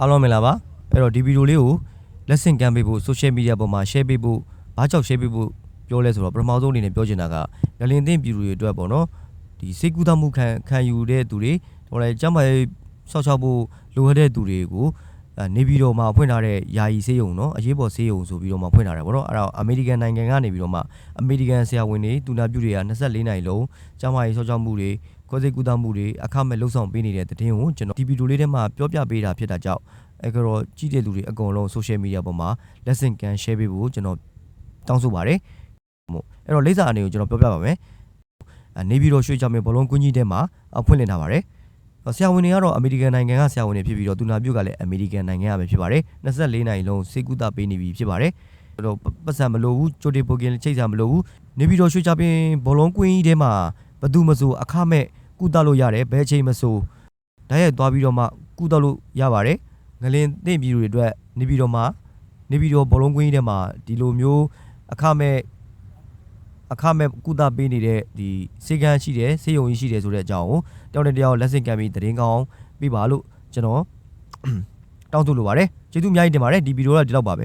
အားလုံးမင်္ဂလာပါအဲ့တော့ဒီဗီဒီယိုလေးကို lesson ကမ်းပေးဖို့ social media ပေါ်မှာ share ပေးဖို့ဘာကြောင့် share ပေးဖို့ပြောလဲဆိုတော့ပထမဆုံးအနေနဲ့ပြောချင်တာကငလင်သင့်ပြည်သူတွေအတွက်ပေါ့နော်ဒီစိတ်ကူးသမှုခံခံယူတဲ့သူတွေဟိုလည်းကျမ်းမာရေးဆောက်ရှောက်ဖို့လိုအပ်တဲ့သူတွေကိုအဲနေပြည်တော်မှာဖွင့်ထားတဲ့ယာယီဆေးရုံနော်အရေးပေါ်ဆေးရုံဆိုပြီးတော့မှဖွင့်ထားတယ်ပေါ့နော်အဲ့တော့အမေရိကန်နိုင်ငံကနေပြီးတော့မှအမေရိကန်ဆရာဝန်တွေတူနာပြုတွေက24နိုင်လုံးကျမ်းမာရေးဆောက်ရှောက်မှုတွေ ကိုယ်စိတ်ကူးသမှုတွေအခမဲ့လှုပ်ဆောင်ပေးနေတဲ့တဲ့တင်ကိုကျွန်တော်ဒီဗီဒီယိုလေးထဲမှာပြောပြပေးတာဖြစ်တာကြောင့်အဲ့ကတော့ကြည့်တဲ့လူတွေအကုန်လုံး social media ပေါ်မှာ lesson can share ပေးဖို့ကျွန်တော်တောင်းဆိုပါတယ်။မို့အဲ့တော့လိပ်စာအနေကိုကျွန်တော်ပြောပြပါမယ်။အနေပြီးတော့ရွှေချောင်မြေဘလုံးကွင်းကြီးထဲမှာအဖွင့်လင်ထားပါတယ်။ဆရာဝန်တွေကတော့အမေရိကန်နိုင်ငံကဆရာဝန်တွေဖြစ်ပြီးတော့သူနာပြုတ်ကလည်းအမေရိကန်နိုင်ငံကပဲဖြစ်ပါတယ်။24နိုင်လုံးစေကူတာပေးနေပြီဖြစ်ပါတယ်။အဲ့တော့ပတ်စံမလိုဘူးကြိုတေပိုကင်ချိတ်စာမလိုဘူး။နေပြီးတော့ရွှေချောင်ပင်ဘလုံးကွင်းကြီးထဲမှာ ဘသူမဆိုအခမဲ့ကုသလို့ရတယ်ဘယ်ချိန်မဆိုဓာတ်ရိုက်သွားပြီးတော့မှကုသလို့ရပါတယ်။ငလင်သင့်ပြည်သူတွေအတွက်နေပြည်တော်မှာနေပြည်တော်ဘောလုံးကွင်းကြီးထဲမှာဒီလိုမျိုးအခမဲ့အခမဲ့ကုသပေးနေတဲ့ဒီစေကန်းရှိတယ်စေယုံကြီးရှိတယ်ဆိုတဲ့အကြောင်းကိုတယောက်နဲ့တယောက်လက်ဆင့်ကမ်းပြီးသတင်းကောင်းပေးပါလို့ကျွန်တော်တောင်းဆိုလိုပါတယ်ကျေးဇူးအများကြီးတင်ပါတယ်ဒီဗီဒီယိုကဒီလောက်ပါပဲ